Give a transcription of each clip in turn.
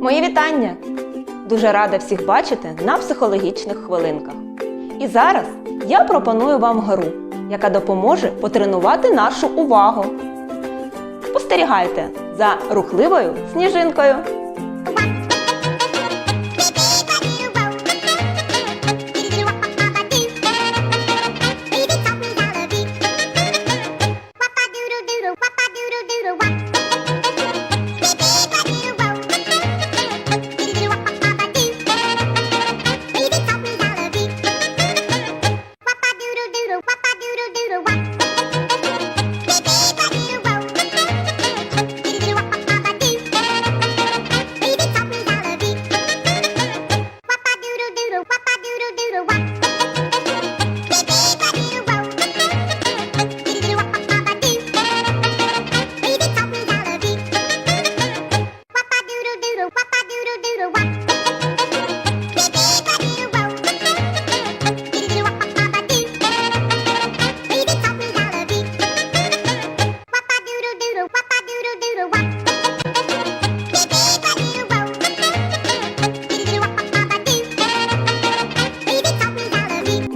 Мої вітання! Дуже рада всіх бачити на психологічних хвилинках. І зараз я пропоную вам гру, яка допоможе потренувати нашу увагу. Спостерігайте за рухливою сніжинкою.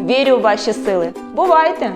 Вірю в ваші сили. Бувайте!